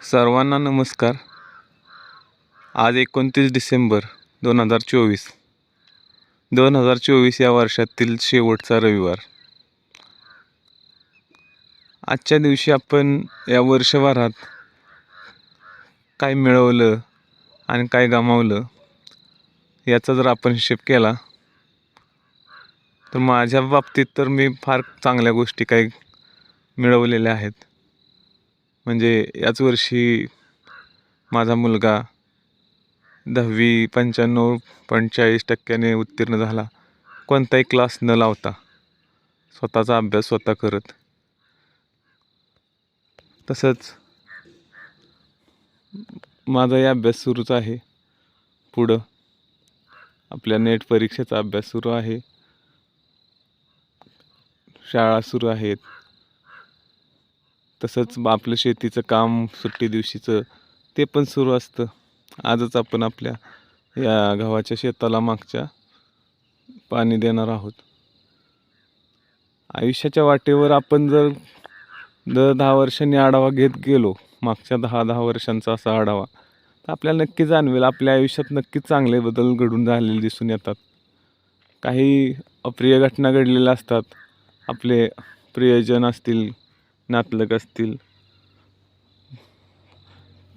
सर्वांना नमस्कार. आज एकोणतीस डिसेंबर दोन हजार चोवीस. दोन हजार चोवीस या वर्षातील शेवटचा रविवार. आजच्या दिवशी आपण या वर्षभरात काय मिळवलं आणि काय गमावलं याचा जर आपण हिशेब केला तर माझ्या बाबतीत तर मी फार चांगल्या गोष्टी काही मिळवलेल्या आहेत. म्हणजे याच वर्षी माझा मुलगा दहावी पंच्याण्णव पंचेचाळीस टक्क्याने उत्तीर्ण झाला. कोणताही क्लास न लावता स्वतःचा अभ्यास स्वतः करत. तसंच माझाही अभ्यास सुरूच आहे. पुढं आपल्या नेट परीक्षेचा अभ्यास सुरू आहे. शाळा सुरू आहेत. तसंच आपलं शेतीचं काम सुट्टी दिवशीचं ते पण सुरू असतं. आजच आपण आपल्या या गव्हाच्या शेताला मागच्या पाणी देणार आहोत. आयुष्याच्या वाटेवर आपण जर दर दहा वर्षांनी आढावा घेत गेलो मागच्या दहा दहा वर्षांचा असा आढावा तर आपल्याला नक्की जाणवेल आपल्या आयुष्यात नक्कीच चांगले बदल घडून झालेले दिसून येतात. काही अप्रिय घटना घडलेल्या असतात. आपले प्रियजन असतील नातलग असतील.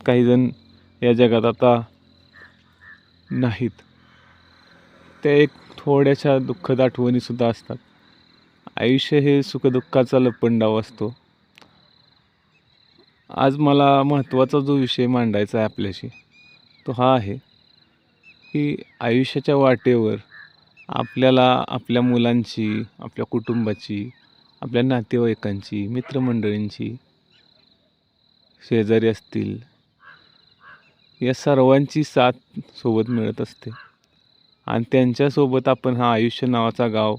काहीजण या जगात आता नाहीत. त्या एक थोड्याशा दुःखद आठवणीसुद्धा असतात. आयुष्य हे सुखदुःखाचा लपंडाव असतो. आज मला महत्त्वाचा जो विषय मांडायचा आहे आपल्याशी तो हा आहे की आयुष्याच्या वाटेवर आपल्याला आपल्या मुलांची आपल्या कुटुंबाची आपल्या नातेवाईकांची मित्रमंडळींची शेजारी असतील या सर्वांची साथ सोबत मिळत असते. आणि त्यांच्यासोबत आपण हा आयुष्य नावाचा गाव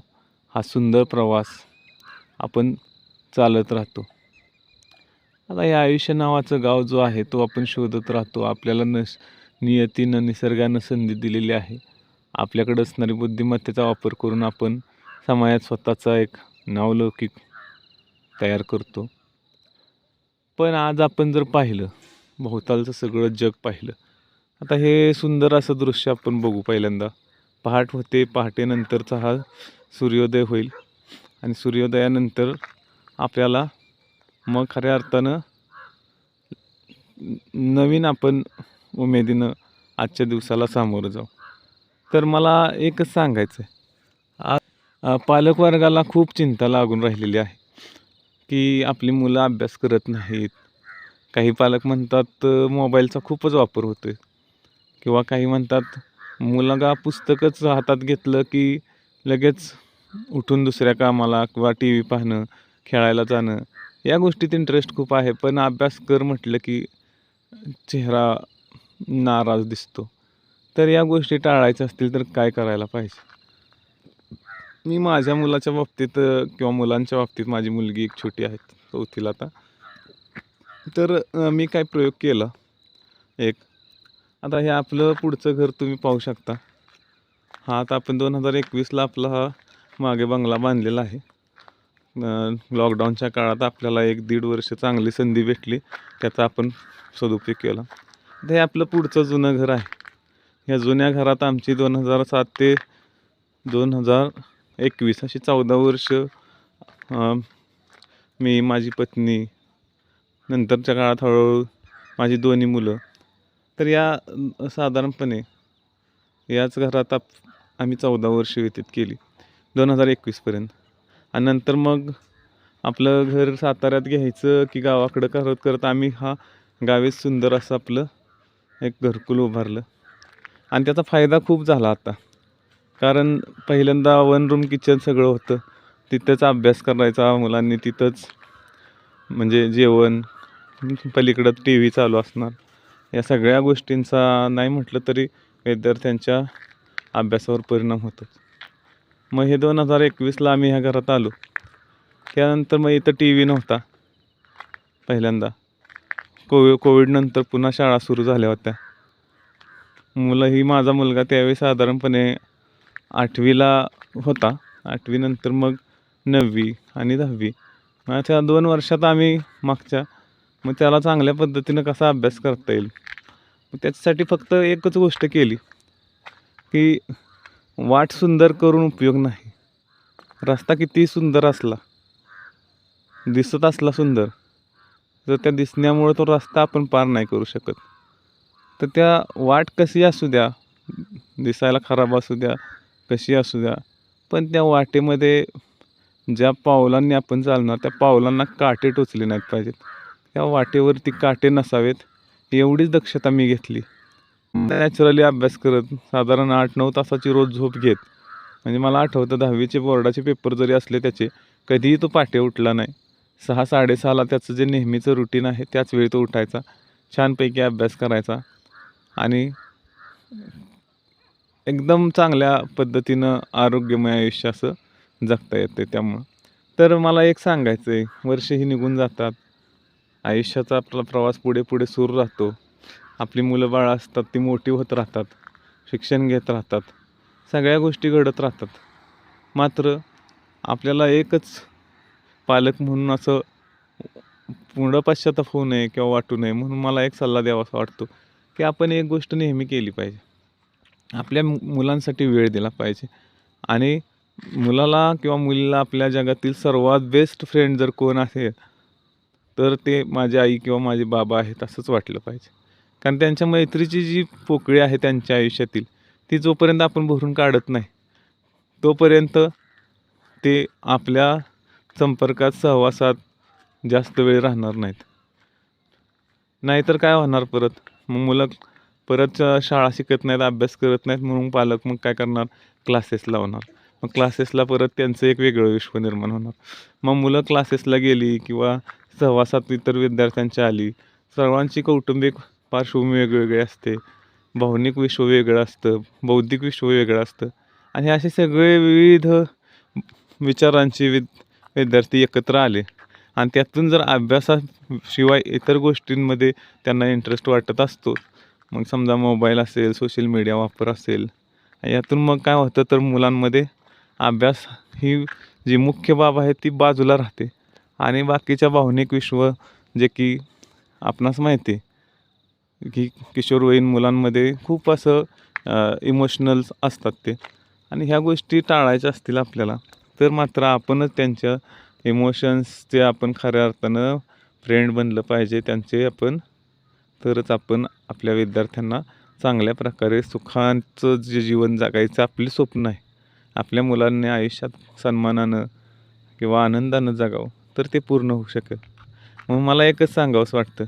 हा सुंदर प्रवास आपण चालत राहतो. आता या आयुष्य नावाचं गाव जो आहे तो आपण शोधत राहतो. आपल्याला नस नियतीनं निसर्गानं संधी दिलेली आहे. आपल्याकडे असणारी बुद्धिमत्तेचा वापर करून आपण समाजात स्वतःचा एक नावलौकिक तयार करतो. पण आज आपण जर पाहिलं भोवतालचं सगळं जग पाहिलं आता हे सुंदर असं दृश्य आपण बघू पहिल्यांदा. पहाट होते पहाटेनंतरचा हा सूर्योदय होईल आणि सूर्योदयानंतर आपल्याला मग खऱ्या अर्थानं नवीन आपण उमेदीनं आजच्या दिवसाला सामोरं जाऊ. तर मला एकच सांगायचं आहे पालकवर्गाला खूप चिंता लागून राहिलेली आहे की आपली मुलं अभ्यास करत नाहीत. काही पालक म्हणतात मोबाईलचा खूपच वापर होतो आहे किंवा काही म्हणतात मुलगा पुस्तकच हातात घेतलं की लगेच उठून दुसऱ्या कामाला किंवा टी व्ही पाहणं खेळायला जाणं या गोष्टीत इंटरेस्ट खूप आहे. पण अभ्यास कर म्हटलं की चेहरा नाराज दिसतो. तर या गोष्टी टाळायच्या असतील तर काय करायला पाहिजे? मी माझ्या मुलाच्या बाबतीत किंवा मुलांच्या बाबतीत माझी मुलगी एक छोटी आहे चौथीला आता. तर मी काय प्रयोग केला? एक आता हे आपलं पुढचं घर तुम्ही पाहू शकता. हा आता आपण दोन हजार एकवीसला आपला हा मागे बंगला बांधलेला आहे. लॉकडाऊनच्या काळात आपल्याला एक दीड वर्ष चांगली संधी भेटली त्याचा आपण सदुपयोग केला. हे आपलं पुढचं जुनं घर आहे. ह्या जुन्या घरात आमची दोन हजार सात ते दोन हजार एकवीस अशी चौदा वर्ष मी माझी पत्नी नंतरच्या काळात हळूहळू माझी दोन्ही मुलं. तर या साधारणपणे याच घरात आप आम्ही चौदा वर्ष व्यतीत केली. दोन हजार एकवीसपर्यंत आणि नंतर मग आपलं घर साताऱ्यात घ्यायचं की गावाकडं करत करत आम्ही हा गावीच सुंदर असं आपलं एक घरकुल उभारलं. आणि त्याचा फायदा खूप झाला आता. कारण पहिल्यांदा वन रूम किचन सगळं होतं. तिथंच अभ्यास करायचा मुलांनी तिथंच म्हणजे जेवण पलीकडं टी व्ही चालू असणार. या सगळ्या गोष्टींचा नाही म्हटलं तरी विद्यार्थ्यांच्या अभ्यासावर परिणाम होतो. मग हे दोन हजार एकवीसला आम्ही ह्या घरात आलो. त्यानंतर मग इथं टी व्ही नव्हता. पहिल्यांदा. कोवि कोविडनंतर पुन्हा शाळा सुरू झाल्या होत्या. मुलं ही माझा मुलगा त्यावेळी साधारणपणे आठवीला होता. आठवीनंतर मग नववी आणि दहावी. त्या दोन वर्षात आम्ही मागच्या मग त्याला चांगल्या पद्धतीनं कसा अभ्यास करता येईल? मग त्याच्यासाठी फक्त एकच गोष्ट केली की वाट सुंदर करून उपयोग नाही. रस्ता किती सुंदर असला दिसत असला सुंदर तर त्या दिसण्यामुळं तो रस्ता आपण पार नाही करू शकत. तर त्या वाट कशी असू द्या दिसायला खराब असू द्या कशी असू द्या. पण त्या वाटेमध्ये ज्या पावलांनी आपण चालणार त्या पावलांना काटे टोचले नाहीत पाहिजेत. त्या वाटेवरती काटे नसावेत एवढीच दक्षता मी घेतली. नॅचरली अभ्यास करत साधारण आठ नऊ तासाची रोज झोप घेत. म्हणजे मला आठवतं दहावीचे बोर्डाचे पेपर जरी असले त्याचे कधीही तो पाटे उठला नाही. सहा साडेसहाला त्याचं जे नेहमीचं रुटीन आहे त्याच वेळी तो उठायचा. छानपैकी अभ्यास करायचा. आणि एकदम चांगल्या पद्धतीनं आरोग्यमय आयुष्य असं जगता येते त्यामुळं. तर मला एक सांगायचं आहे वर्षही निघून जातात. आयुष्याचा आपला प्रवास पुढे पुढे सुरू राहतो. आपली मुलं बाळं असतात ती मोठी होत राहतात शिक्षण घेत राहतात सगळ्या गोष्टी घडत राहतात. मात्र आपल्याला एकच पालक म्हणून असं पुढं पश्चाताप होऊ नये किंवा वाटू नये म्हणून मला एक सल्ला द्यावासा वाटतो की आपण एक गोष्ट नेहमी केली पाहिजे. आपल्या मु- मुलांसाठी वेळ दिला पाहिजे. आणि मुलाला किंवा मुलीला आपल्या जगातील सर्वात बेस्ट फ्रेंड जर कोण असेल तर ते माझी आई किंवा माझे बाबा आहेत असंच वाटलं पाहिजे. कारण त्यांच्या मैत्रीची जी पोकळी आहे त्यांच्या आयुष्यातील ती जोपर्यंत आपण भरून काढत नाही तोपर्यंत ते आपल्या संपर्कात सहवासात जास्त वेळ राहणार नाहीत. नाहीतर काय होणार परत? मग मुलं परत शाळा शिकत नाहीत अभ्यास करत नाहीत म्हणून पालक मग काय करणार? क्लासेस लावणार मग क्लासेसला परत त्यांचं एक वेगळं विश्व निर्माण होणार. मग मुलं क्लासेसला गेली किंवा सहवासात इतर विद्यार्थ्यांच्या आली सर्वांची कौटुंबिक पार्श्वभूमी वेगवेगळी असते. भावनिक विश्व वेगळं असतं बौद्धिक विश्व वेगळं असतं. आणि असे सगळे विविध विचारांचे विद विद्यार्थी एकत्र आले. आणि त्यातून जर अभ्यासाशिवाय इतर गोष्टींमध्ये त्यांना इंटरेस्ट वाटत असतो मग समजा मोबाईल असेल सोशल मीडिया वापर असेल यातून मग काय होतं तर मुलांमध्ये अभ्यास ही जी मुख्य बाब आहे ती बाजूला राहते. आणि बाकीच्या भावनिक विश्व जे की आपणास माहिती आहे की किशोरवयीन मुलांमध्ये खूप असं इमोशनल्स असतात ते. आणि ह्या गोष्टी टाळायच्या असतील आपल्याला तर मात्र आपणच त्यांच्या इमोशन्सचे आपण खऱ्या अर्थानं फ्रेंड बनलं पाहिजे त्यांचे आपण तरच आपण आपल्या विद्यार्थ्यांना चांगल्या प्रकारे सुखांचं जे जीवन जगायचं आपले स्वप्न आहे. आपल्या मुलांनी आयुष्यात सन्मानानं किंवा आनंदानं जगावं तर ते पूर्ण होऊ शकेल. मग मला एकच सांगावंसं वाटतं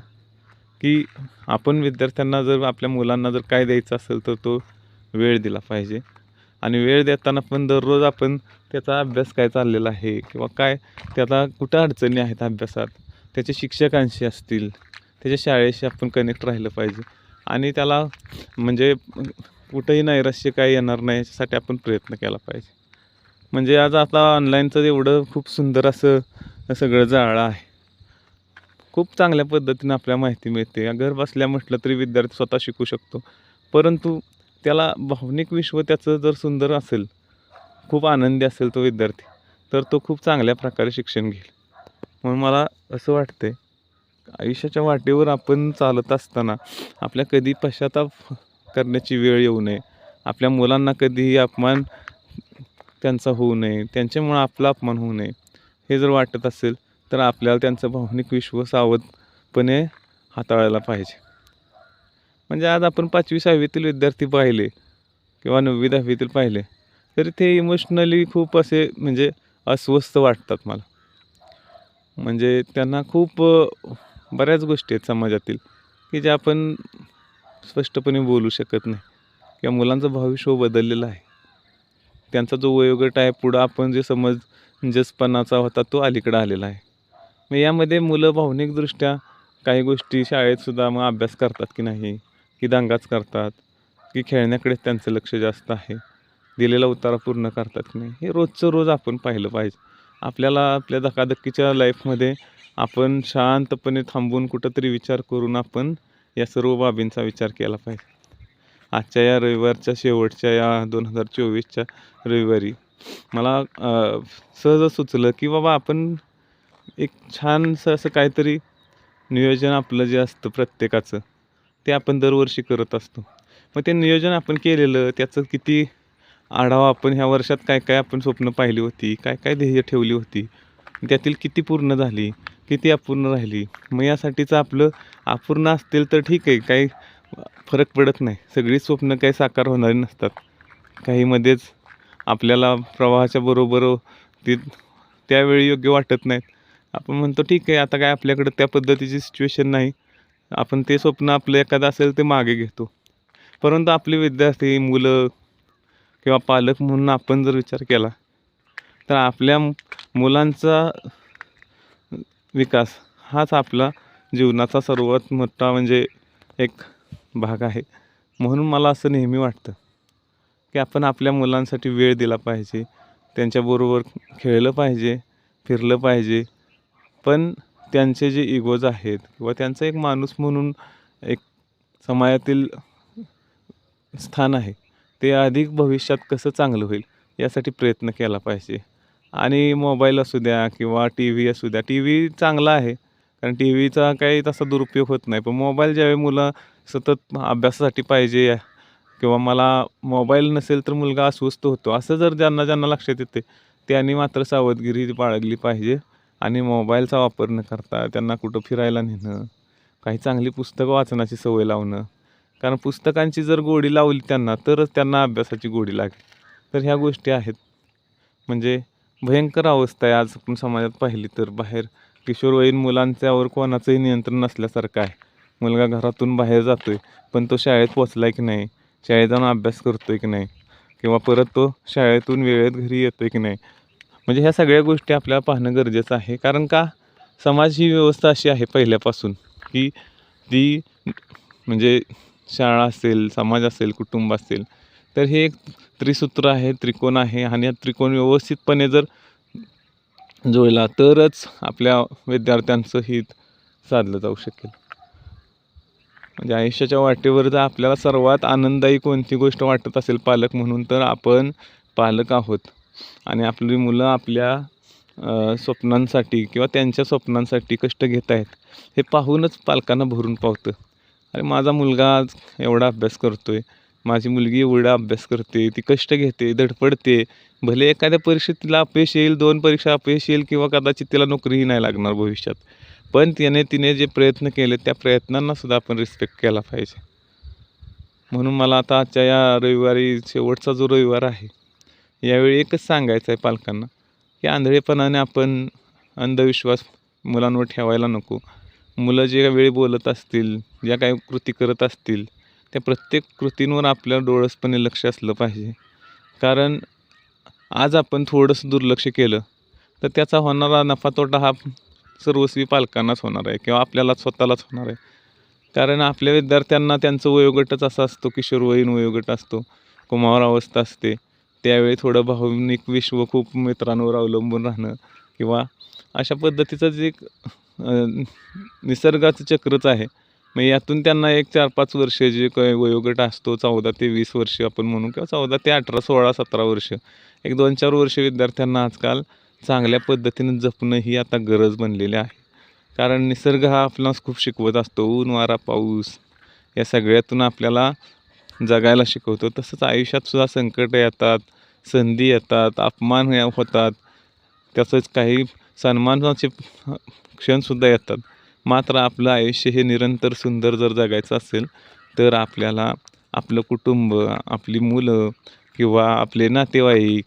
की आपण विद्यार्थ्यांना जर आपल्या मुलांना जर काय द्यायचं असेल तर तो वेळ दिला पाहिजे. आणि वेळ देताना पण दररोज आपण त्याचा अभ्यास काय चाललेला आहे किंवा काय त्याला कुठं अडचणी आहेत अभ्यासात त्याचे शिक्षकांशी असतील त्याच्या शाळेशी आपण कनेक्ट राहिलं पाहिजे. आणि त्याला म्हणजे कुठंही नैराश्य काही येणार नाही याच्यासाठी आपण प्रयत्न केला पाहिजे. म्हणजे आज आता ऑनलाईनचं एवढं खूप सुंदर असं सगळं जाळं आहे. खूप चांगल्या पद्धतीनं आपल्या माहिती मिळते. घर बसल्या म्हटलं तरी विद्यार्थी स्वतः शिकू शकतो. परंतु त्याला भावनिक विश्व त्याचं जर सुंदर असेल खूप आनंदी असेल तो विद्यार्थी तर तो खूप चांगल्या प्रकारे शिक्षण घेईल. म्हणून मला असं वाटते आयुष्याच्या वाटेवर आपण चालत असताना आपल्या कधी पश्चाताप करण्याची वेळ येऊ नये. आपल्या मुलांना कधीही अपमान त्यांचा होऊ नये. त्यांच्यामुळं आपला अपमान होऊ नये. हे जर वाटत असेल तर आपल्याला त्यांचं भावनिक विश्व सावधपणे हाताळायला पाहिजे. म्हणजे आज आपण पाचवी सहावीतील विद्यार्थी पाहिले किंवा नववी दहावीतील पाहिले तरी ते इमोशनली खूप असे म्हणजे अस्वस्थ वाटतात मला. म्हणजे त्यांना खूप बऱ्याच गोष्टी आहेत समाजातील की ज्या आपण स्पष्टपणे बोलू शकत नाही. किंवा मुलांचं भविष्य बदललेलं आहे. त्यांचा जो वयोगट आहे पुढं आपण जे समज जसपणाचा होता तो अलीकडं आलेला आहे. मग यामध्ये मुलं भावनिकदृष्ट्या काही गोष्टी शाळेतसुद्धा मग अभ्यास करतात की नाही की दंगाच करतात की खेळण्याकडे त्यांचं लक्ष जास्त आहे दिलेला उतारा पूर्ण करतात की नाही हे रोजचं रोज आपण पाहिलं पाहिजे. आपल्याला आपल्या धकाधकीच्या लाईफमध्ये आपण शांतपणे थांबून कुठंतरी विचार करून आपण या सर्व बाबींचा विचार केला पाहिजे. आजच्या या रविवारच्या शेवटच्या या दोन हजार चोवीसच्या रविवारी मला सहज सुचलं की बाबा आपण एक छानसं असं काहीतरी नियोजन आपलं जे असतं प्रत्येकाचं ते आपण दरवर्षी करत असतो. मग ते नियोजन आपण केलेलं त्याचं किती आढावा आपण ह्या वर्षात काय काय आपण स्वप्न पाहिली होती काय काय ध्येय ठेवली होती त्यातील किती पूर्ण झाली किती अपूर्ण राहिली. मग यासाठीचं आपलं अपूर्ण असतील तर ठीक आहे काही फरक पडत नाही. सगळी स्वप्न काही साकार होणारी नसतात. काहीमध्येच आपल्याला प्रवाहाच्या बरोबर ती त्यावेळी योग्य वाटत नाहीत. आपण म्हणतो ठीक आहे आता काय आपल्याकडं त्या पद्धतीची सिच्युएशन नाही. आपण ते स्वप्न आपलं एखादं असेल ते मागे घेतो. परंतु आपले विद्यार्थी मुलं किंवा पालक म्हणून आपण जर विचार केला तर आपल्या मुलांचा विकास हाच आपला जीवनाचा सर्वात मोठा म्हणजे एक भाग आहे. म्हणून मला असं नेहमी वाटतं की आपण आपल्या मुलांसाठी वेळ दिला पाहिजे त्यांच्याबरोबर खेळलं पाहिजे फिरलं पाहिजे. पण त्यांचे जे इगोज आहेत किंवा त्यांचं एक माणूस म्हणून एक समाजातील स्थान आहे ते अधिक भविष्यात कसं चांगलं होईल यासाठी प्रयत्न केला पाहिजे. आणि मोबाईल असू द्या किंवा टी व्ही असू द्या टी व्ही चांगला आहे. कारण टी व्हीचा काही तसा दुरुपयोग होत नाही. पण मोबाईल ज्यावेळी मुलं सतत अभ्यासासाठी पाहिजे किंवा मला मोबाईल नसेल तर मुलगा अस्वस्थ होतो असं जर ज्यांना ज्यांना लक्षात येते त्यांनी मात्र सावधगिरी बाळगली पाहिजे. आणि मोबाईलचा वापर न करता त्यांना कुठं फिरायला नेणं काही चांगली पुस्तकं वाचनाची सवय लावणं. कारण पुस्तकांची जर गोडी लावली त्यांना तरच त्यांना अभ्यासाची गोडी लागेल. तर ह्या गोष्टी आहेत. म्हणजे भयंकर अवस्था आहे. आज आपण समाजात पाहिली तर बाहेर किशोरवयीन मुलांच्यावर कोणाचंही नियंत्रण नसल्यासारखं आहे. मुलगा घरातून बाहेर जातो आहे पण तो शाळेत पोचला की नाही? शाळेत जाऊन अभ्यास करतो आहे की नाही? किंवा परत तो शाळेतून वेळेत घरी येतो आहे की नाही? म्हणजे ह्या सगळ्या गोष्टी आपल्याला पाहणं गरजेचं आहे. कारण का? समाज ही व्यवस्था अशी आहे पहिल्यापासून की ती म्हणजे शाळा असेल समाज असेल कुटुंब असेल तर हे एक त्रिसूत्र आहे त्रिकोण आहे आणि हा त्रिकोण व्यवस्थितपणे जर जुळला तरच आपल्या विद्यार्थ्यांचं हित साधलं जाऊ शकेल. म्हणजे आयुष्याच्या वाटेवर जर आपल्याला सर्वात आनंददायी कोणती गोष्ट वाटत असेल पालक म्हणून तर आपण पालक आहोत. आणि आपली मुलं आपल्या स्वप्नांसाठी किंवा त्यांच्या स्वप्नांसाठी कष्ट घेत आहेत हे पाहूनच पालकांना भरून पावतं. अरे माझा मुलगा आज एवढा अभ्यास करतो आहे माझी मुलगी एवढा अभ्यास करते ती कष्ट घेते धडपडते. भले एखाद्या परीक्षेत तिला अपयश येईल दोन परीक्षा अपयश येईल किंवा कदाचित तिला नोकरीही नाही लागणार भविष्यात. पण त्याने तिने जे प्रयत्न केले त्या प्रयत्नांना सुद्धा आपण रिस्पेक्ट केला पाहिजे. म्हणून मला आता आजच्या या रविवारी शेवटचा जो रविवार आहे यावेळी एकच सांगायचं आहे पालकांना की आंधळेपणाने आपण अंधविश्वास मुलांवर ठेवायला नको. मुलं जे वेळी बोलत असतील ज्या काही कृती करत असतील त्या प्रत्येक कृतींवर आपल्या डोळसपणे लक्ष असलं पाहिजे. कारण आज आपण थोडंसं दुर्लक्ष केलं तर त्याचा होणारा नफा तोटा हा सर्वस्वी पालकांनाच होणार आहे किंवा आपल्याला स्वतःलाच होणार आहे. कारण आपल्या विद्यार्थ्यांना त्यांचं वयोगटच असा असतो किशोरवयीन वयोगट असतो कुमार अवस्था असते. त्यावेळी थोडं भावनिक विश्व खूप मित्रांवर अवलंबून राहणं किंवा अशा पद्धतीचं जे एक निसर्गाचं चक्रच आहे. मग यातून त्यांना एक चार पाच वर्ष जे काही वयोगट असतो चौदा ते वीस वर्ष आपण म्हणू किंवा चौदा ते अठरा सोळा सतरा वर्ष एक दोन चार वर्ष विद्यार्थ्यांना आजकाल चांगल्या पद्धतीनं जपणं ही आता गरज बनलेली आहे. कारण निसर्ग हा आपल्यास खूप शिकवत असतो. ऊन वारा पाऊस या सगळ्यातून आपल्याला जगायला शिकवतो. तसंच आयुष्यातसुद्धा संकट येतात संधी येतात अपमान होतात. तसंच काही सन्मानाचे क्षणसुद्धा येतात. मात्र आपलं आयुष्य हे निरंतर सुंदर जर जगायचं असेल तर आपल्याला आपलं कुटुंब आपली मुलं किंवा आपले नातेवाईक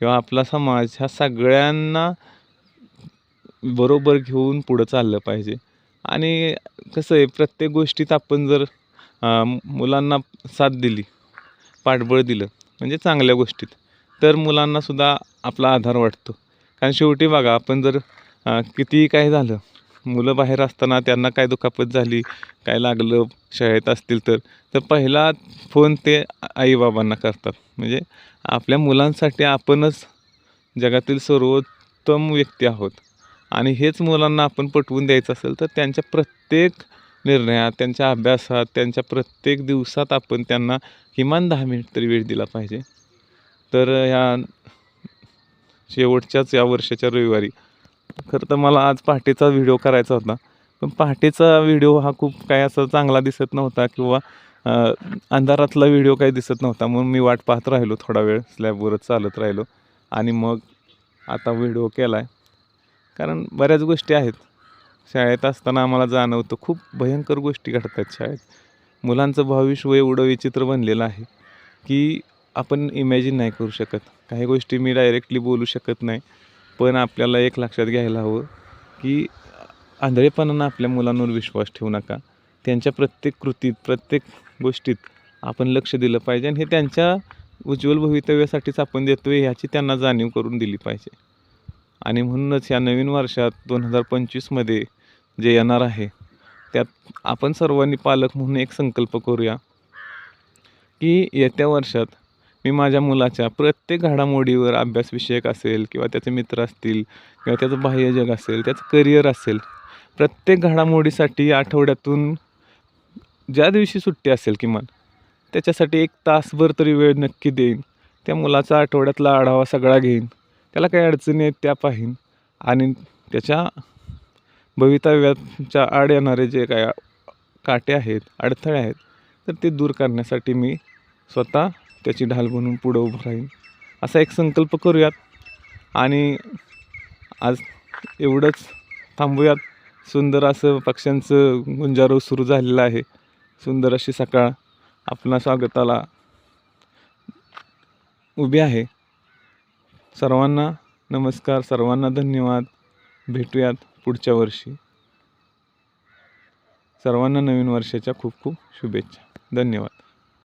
किंवा आपला समाज ह्या सगळ्यांना बरोबर घेऊन पुढं चाललं पाहिजे. आणि कसं आहे प्रत्येक गोष्टीत आपण जर मुलांना साथ दिली पाठबळ दिलं म्हणजे चांगल्या गोष्टीत तर मुलांनासुद्धा आपला आधार वाटतो. कारण शेवटी बघा आपण जर कितीही काय झालं मुलं बाहेर असताना त्यांना काय दुखापत झाली काय लागलं शाळेत असतील तर तर पहिला फोन ते आईबाबांना करतात. म्हणजे आपल्या मुलांसाठी आपणच जगातील सर्वोत्तम व्यक्ती आहोत. आणि हेच मुलांना आपण पटवून द्यायचं असेल तर त्यांच्या प्रत्येक निर्णयात त्यांच्या अभ्यासात त्यांच्या प्रत्येक दिवसात आपण त्यांना किमान दहा मिनिट तरी वेळ दिला पाहिजे. तर ह्या शेवटच्याच या वर्षाच्या रविवारी खरं तर मला आज पहाटेचा व्हिडिओ करायचा होता. पण पहाटेचा व्हिडिओ हा खूप काय असा चांगला दिसत नव्हता किंवा अंधारातला व्हिडिओ काही दिसत नव्हता. म्हणून मी वाट पाहत राहिलो थोडा वेळ स्लॅबवरच चालत राहिलो. आणि मग आता व्हिडिओ केला आहे कारण बऱ्याच गोष्टी आहेत. शाळेत असताना आम्हाला जाणवतं खूप भयंकर गोष्टी घडत आहेत शाळेत. मुलांचं भविष्य एवढं विचित्र बनलेलं आहे की आपण इमॅजिन नाही करू शकत. काही गोष्टी मी डायरेक्टली बोलू शकत नाही. पण आपल्याला एक लक्षात घ्यायला हवं की आंधळेपणानं आपल्या मुलांवर विश्वास ठेवू नका. त्यांच्या प्रत्येक कृतीत प्रत्येक गोष्टीत आपण लक्ष दिलं पाहिजे आणि हे त्यांच्या उज्ज्वल भवितव्यासाठीच आपण देतो आहे ह्याची त्यांना जाणीव करून दिली पाहिजे. आणि म्हणूनच या नवीन वर्षात दोन हजार पंचवीसमध्ये जे येणार आहे त्यात आपण सर्वांनी पालक म्हणून एक संकल्प करूया की येत्या वर्षात मी माझ्या मुलाच्या प्रत्येक घडामोडीवर अभ्यासविषयक असेल किंवा त्याचे मित्र असतील किंवा त्याचं बाह्य जग असेल त्याचं करिअर असेल प्रत्येक घडामोडीसाठी आठवड्यातून ज्या दिवशी सुट्टी असेल किमान त्याच्यासाठी एक तासभर तरी वेळ नक्की देईन. त्या मुलाचा आठवड्यातला आढावा सगळा घेईन. त्याला काही अडचणी आहेत त्या पाहीन. आणि त्याच्या भवितव्याच्या आड येणारे जे काय काटे आहेत अडथळे आहेत तर ते दूर करण्यासाठी मी स्वतः त्याची ढाल बनून पुढं उभं राहीन. असा एक संकल्प करूयात. आणि आज एवढंच थांबूयात. सुंदर असं पक्ष्यांचं गुंजारो सुरू झालेलं आहे. सुंदर अशी सकाळ आपणा स्वागताला उभी आहे. सर्वांना नमस्कार सर्वांना धन्यवाद. भेटूयात पुढच्या वर्षी. सर्वांना नवीन वर्षाच्या खूप खूप शुभेच्छा. धन्यवाद.